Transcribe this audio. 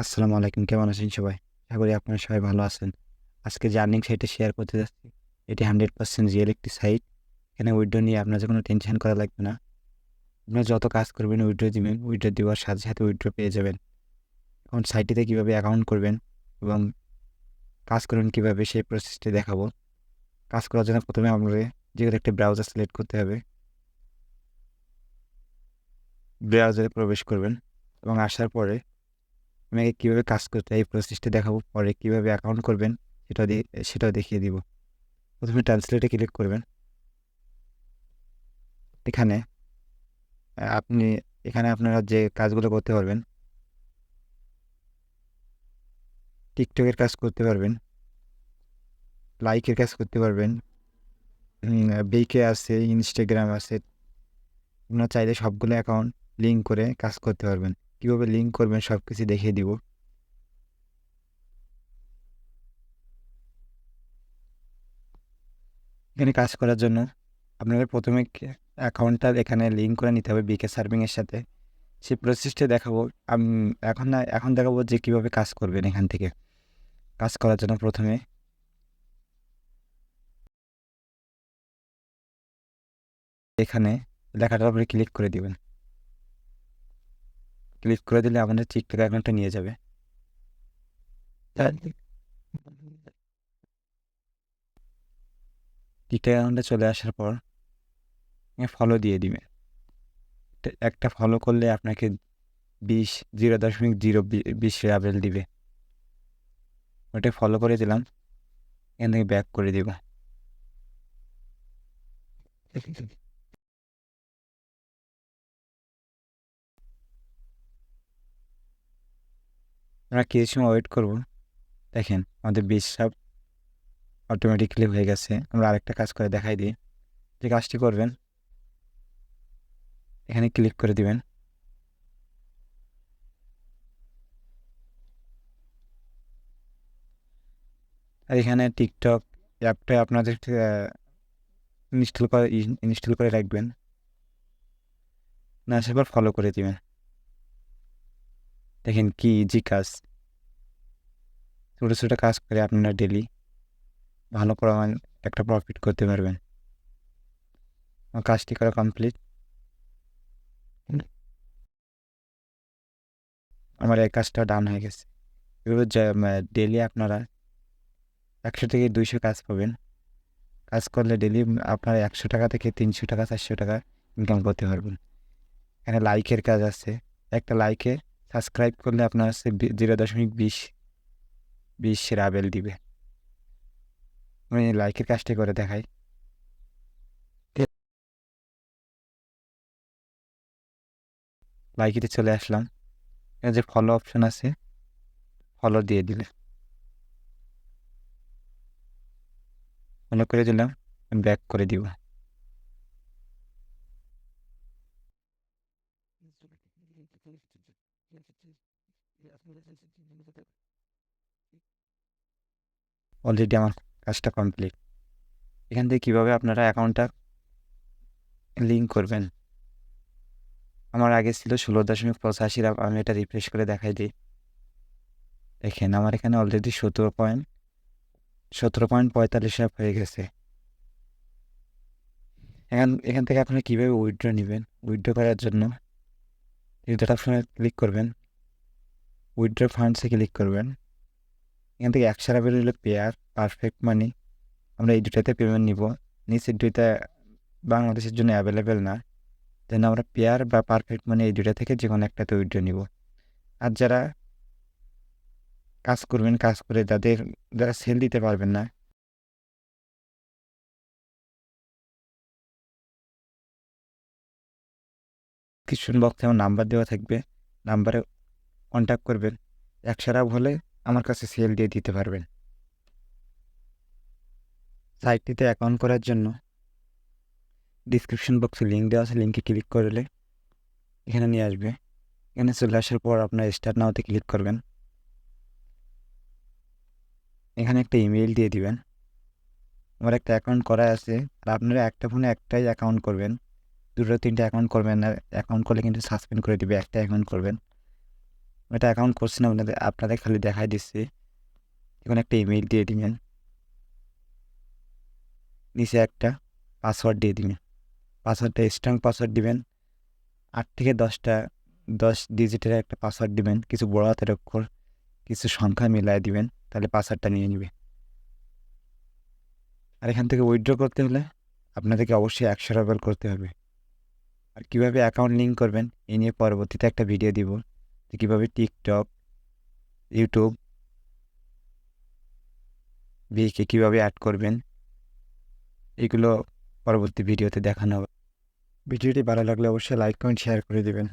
আসসালামু আলাইকুম, কেমন আছেন সবাই? আশা করি আপনারা সবাই ভালো আছেন। আজকে যে আর্নিং সাইটে শেয়ার করতে যাচ্ছি, এটি হান্ড্রেড পার্সেন্ট রিয়েল একটি সাইট। এখানে উইড্রো নিয়ে আপনার যে কোনো টেনশন করা লাগবে না। আপনারা যত কাজ করবেন উইড্রো দিবেন উইড্রো দেওয়ার সাথে সাথে উইড্রো পেয়ে যাবেন। এখন সাইটটিতে কীভাবে অ্যাকাউন্ট করবেন এবং কাজ করবেন কীভাবে, সেই প্রসেসটি দেখাবো। কাজ করার জন্য প্রথমে আপনাকে যে কোনো একটি ব্রাউজার সিলেক্ট করতে হবে। ব্রাউজারে প্রবেশ করবেন এবং আসার পরে আগে কীভাবে কাজ করতে এই প্রসেসটা দেখাবো, পরে কীভাবে অ্যাকাউন্ট করবেন, সেটাও সেটাও দেখিয়ে দিব। প্রথমে ট্রান্সলেটে ক্লিক করবেন। এখানে আপনি, এখানে আপনারা যে কাজগুলো করতে পারবেন, টিকটকের কাজ করতে পারবেন লাইকের কাজ করতে পারবেন বেকে আছে ইনস্টাগ্রাম আছে, আপনারা চাইলে সবগুলো অ্যাকাউন্ট লিঙ্ক করে কাজ করতে পারবেন। কীভাবে লিঙ্ক করবেন সব কিছু দেখিয়ে দিব। এখানে কাজ করার জন্য আপনাদের প্রথমে অ্যাকাউন্টটা এখানে লিঙ্ক করে নিতে হবে বিকে সার্ভিংয়ের সাথে। সেই প্রসেসটা দেখাবো। আমি এখন না এখন দেখাবো যে কীভাবে কাজ করবেন এখান থেকে। কাজ করার জন্য প্রথমে এখানে লেখাটার উপরে ক্লিক করে দিবেন। ক্লিক করে দিলে আমাদের টিকটক অ্যাকাউন্টটা নিয়ে যাবে। টিকটক অ্যাকাউন্টে চলে আসার পর ফলো দিয়ে দিবে। একটা- ফলো করলে আপনাকে বিশ জিরো দশমিক জিরো বিশ রেবেল দিবে। ওটা ফলো করে দিলাম, এখান থেকে ব্যাক করে দিব। আমরা কিছু সময় ওয়েট করব। দেখেন, আমাদের বিশ সাপ অটোমেটিকলি হয়ে গেছে। আমরা আরেকটা কাজ করে দেখাই দিই। যে কাজটি করবেন, এখানে ক্লিক করে দিবেন। আর এখানে টিকটক অ্যাপটা আপনাদের ইনস্টল করে ইনস্টল করে রাখবেন। না সেবার ফলো করে দিবেন। দেখেন কি ইজি কাজ। ছোটো ছোটো কাজ করে আপনারা ডেলি ভালো পরিমাণ একটা প্রফিট করতে পারবেন। কাজটি করা কমপ্লিট আমার এই কাজটা ডান হয়ে গেছে। এভাবে ডেলি আপনারা একশো থেকে দুইশো কাজ পাবেন। কাজ করলে ডেলি আপনারা একশো টাকা থেকে তিনশো টাকা, চারশো টাকা ইনকাম করতে পারবেন। এখানে লাইকের কাজ আছে। একটা লাইকে সাবস্ক্রাইব করলে আপনার হচ্ছে জিরো দশমিক বিশ বিশ রাবেল দিবে। আমি লাইকের কাজটা করে দেখাই। লাইকিতে চলে আসলাম। এখানে যে ফলো অপশন আছে ফলো দিয়ে দিলে। ফলো করে দিলাম ব্যাক করে দিব। অলরেডি আমার কাজটা কমপ্লিট এখান থেকে কীভাবে আপনারা অ্যাকাউন্টটা লিঙ্ক করবেন? আমার আগে ছিল ষোলো দশমিক পঁচাশি আমি এটা রিফ্রেশ করে দেখাই দিই। দেখেন, আমার এখানে অলরেডি সতেরো পয়েন্ট সতেরো পয়েন্ট পঁয়তাল্লিশ রাপ হয়ে গেছে। এখান এখান থেকে আপনারা কীভাবে উইড্রো নেবেন? উইড্রো করার জন্য ডেটা অপশনে ক্লিক করবেন। উইথড্র ফান্ডসে ক্লিক করবেন। এখান থেকে একশো রাবেল হলো পেয়ার পারফেক্ট মানি আমরা এই দুটাতে পেমেন্ট নিব। নিচের দুইটা বাংলাদেশের জন্য অ্যাভেলেবেল না। যেন আমরা পেয়ার বা পারফেক্ট মানি এই দুটা থেকে যে কোনো একটাতে উইথড্র নিব। আর যারা কাজ করবেন, কাজ করে যাদের যারা সেল দিতে পারবেন না ডিসক্রিপশন বক্সে আমার নাম্বার দেওয়া থাকবে। নাম্বারে কন্ট্যাক্ট করবেন। একশো রাব হলে আমার কাছে সেল দিয়ে দিতে পারবেন। সাইটটিতে অ্যাকাউন্ট করার জন্য ডিসক্রিপশন বক্সে লিঙ্ক দেওয়া আছে। লিঙ্কে ক্লিক করলে এখানে নিয়ে আসবে। এখানে চলে আসার পর আপনার স্টার্ট নাওতে ক্লিক করবেন। এখানে একটা ইমেল দিয়ে দিবেন। আমার একটা অ্যাকাউন্ট করা আছে। আর আপনারা একটা ফোনে একটাই অ্যাকাউন্ট করবেন। দুটো তিনটে অ্যাকাউন্ট করবেন না অ্যাকাউন্ট করলে কিন্তু সাসপেন্ড করে দিবে, একটা অ্যাকাউন্ট করবেন। এটা অ্যাকাউন্ট করছি না, আপনাদের আপনাদের খালি দেখাই দিচ্ছি। এখন একটা ইমেল দিয়ে দিবেন। নিচে একটা পাসওয়ার্ড দিয়ে দিবেন। পাসওয়ার্ডটা স্ট্রং পাসওয়ার্ড দিবেন। আট থেকে দশটা, দশ ডিজিটের একটা পাসওয়ার্ড দিবেন। কিছু বড় হাতের অক্ষর, কিছু সংখ্যা মিলাই দিবেন, তাহলে পাসওয়ার্ডটা নিয়ে নেবে। আর এখান থেকে উইথড্র করতে হলে আপনাদেরকে অবশ্যই একশো রুবেল করতে হবে। আর কীভাবে অ্যাকাউন্ট লিঙ্ক করবেন এই নিয়ে পরবর্তীতে একটা ভিডিও দিব যে কীভাবে টিকটক ইউটিউব বিকে কীভাবে অ্যাড করবেন, এগুলো পরবর্তী ভিডিওতে দেখানো হবে। ভিডিওটি ভালো লাগলে অবশ্যই লাইক কমেন্ট শেয়ার করে দেবেন।